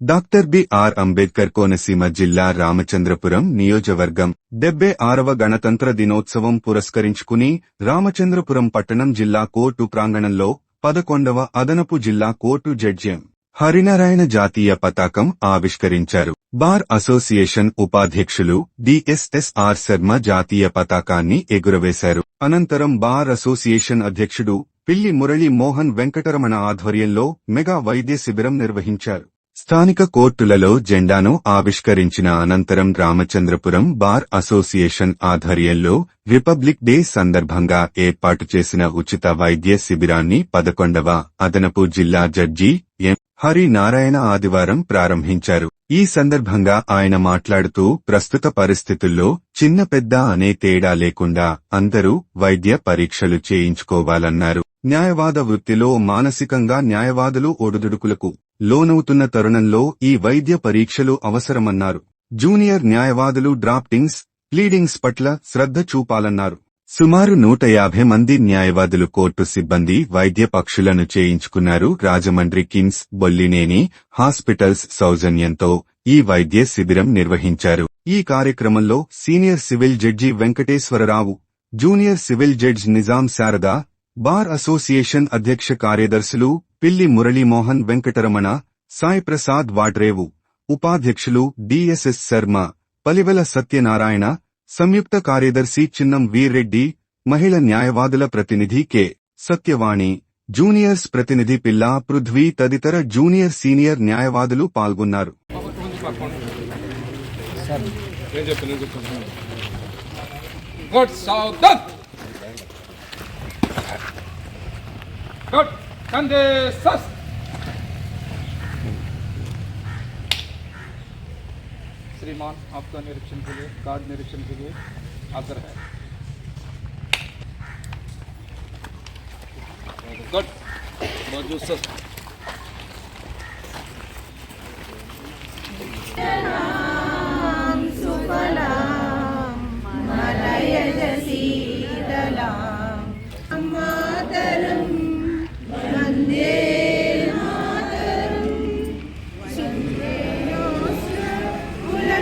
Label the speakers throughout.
Speaker 1: Doctor BR Ambedkar Konaseema జిల్లా రామచంద్రపురం నియోజకవర్గం డెబ్బై ఆరవ గణతంత్ర దినోత్సవం పురస్కరించుకుని రామచంద్రపురం పట్టణం జిల్లా కోర్టు ప్రాంగణంలో పదకొండవ అదనపు జిల్లా కోర్టు జడ్జిఎం హరినారాయణ జాతీయ పతాకం ఆవిష్కరించారు. బార్ అసోసియేషన్ ఉపాధ్యక్షులు డిఎస్ఎస్ఆర్ శర్మ జాతీయ పతాకాన్ని ఎగురవేశారు. అనంతరం బార్ అసోసియేషన్ అధ్యక్షుడు పిల్లి మురళీ మోహన్ వెంకటరమణ ఆధ్వర్యంలో మెగా వైద్య శిబిరం నిర్వహించారు. స్థానిక కోర్టులలో జెండాను ఆవిష్కరించిన అనంతరం రామచంద్రపురం బార్ అసోసియేషన్ ఆధ్వర్యంలో రిపబ్లిక్ డే సందర్భంగా ఏర్పాటు చేసిన ఉచిత వైద్య శిబిరాన్ని పదకొండవ అదనపు జిల్లా జడ్జి ఎం హరి నారాయణ ఆదివారం ప్రారంభించారు. ఈ సందర్భంగా ఆయన మాట్లాడుతూ ప్రస్తుత పరిస్థితుల్లో చిన్న పెద్ద అనే తేడా లేకుండా అందరూ వైద్య పరీక్షలు చేయించుకోవాలన్నారు. న్యాయవాద వృత్తిలో మానసికంగా న్యాయవాదులు ఒడుదుడుకులకు లోనవుతున్న తరుణంలో ఈ వైద్య పరీక్షలు అవసరమన్నారు. జూనియర్ న్యాయవాదులు డ్రాఫ్టింగ్స్ ప్లీడింగ్స్ పట్ల శ్రద్ధ చూపాలన్నారు. సుమారు నూట యాభై మంది న్యాయవాదులు కోర్టు సిబ్బంది వైద్య పక్షులను చేయించుకున్నారు. రాజమండ్రి కిమ్స్ బొల్లినేని హాస్పిటల్స్ సౌజన్యంతో ఈ వైద్య శిబిరం నిర్వహించారు. ఈ కార్యక్రమంలో senior civil judge Venkateswararao junior civil judge Nizam Sharada bar association అధ్యక్ష కార్యదర్శులు పిల్లి మురళీమోహన్ వెంకటరమణ సాయి ప్రసాద్ వాడ్రేవు ఉపాధ్యక్షులు D S S Sharma Palivela Satyanarayana సంయుక్త కార్యదర్శి చిన్నం వీర్రెడ్డి మహిళ న్యాయవాదుల ప్రతినిధి కె. సత్యవాణి జూనియర్స్ ప్రతినిధి పిల్లా పృథ్వీ తదితర జూనియర్ సీనియర్ న్యాయవాదులు పాల్గొన్నారు.
Speaker 2: నేను so నేను Good. Kande sas. श्रीमान आपका निरीक्षण के लिए कार्ड निरीक्षण के लिए आदर है गुड मौजूद सर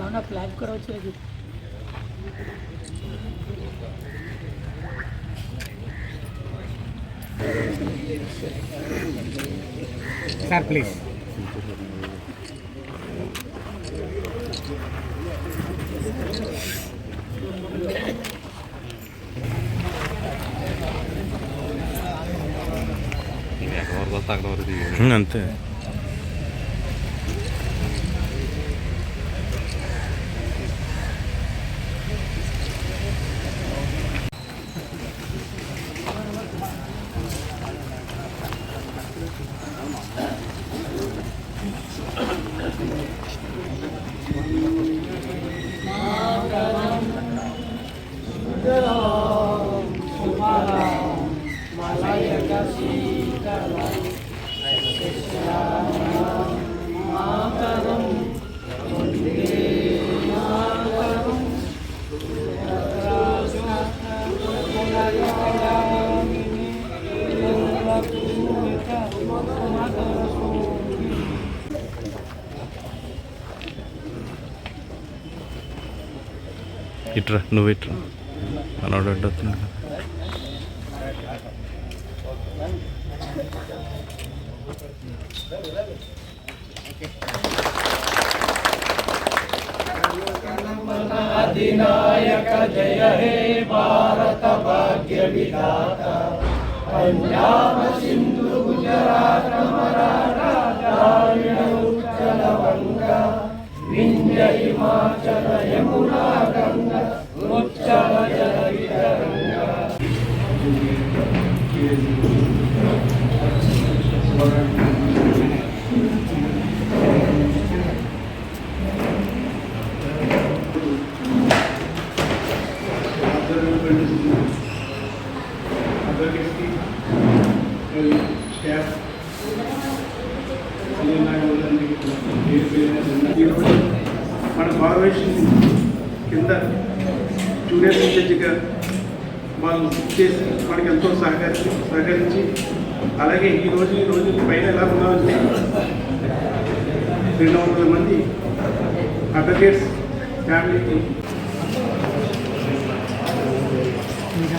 Speaker 3: રાવના ફ્લેગ કરો છો હજી Sir, please. అంతే ఇట్రా నువ్వు ఇట్రా. మనోడు అడ్డొస్తుంది కదా अधिनायक जय हे भारत भाग्य
Speaker 4: పంజాబ్ సింధు గుజరాత్ ఉత్తర వంగ
Speaker 5: వింధ్య హిమాచల యమునా
Speaker 6: గంగ ఉచ్చల జల వితరంగ Thank you.
Speaker 7: అడ్వకేట్స్కి స్టాఫ్ ఈరోజు మన ఫార్మేషన్ కింద జూనియర్ జడ్జిగా వాళ్ళు చేసి మనకి ఎంతో సహకరించి సహకరించి అలాగే ఈ రోజు ఈ రోజు పైన ఎలా ఉన్నామంటే రెండు వందల మంది అడ్వకేట్స్ ఫ్యామిలీకి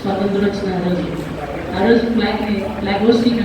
Speaker 8: స్వాతంత్రం వచ్చిన ఆ రోజు ఆ రోజు ఫ్లాగ్ ఫ్లాగ్ హోస్టింగ్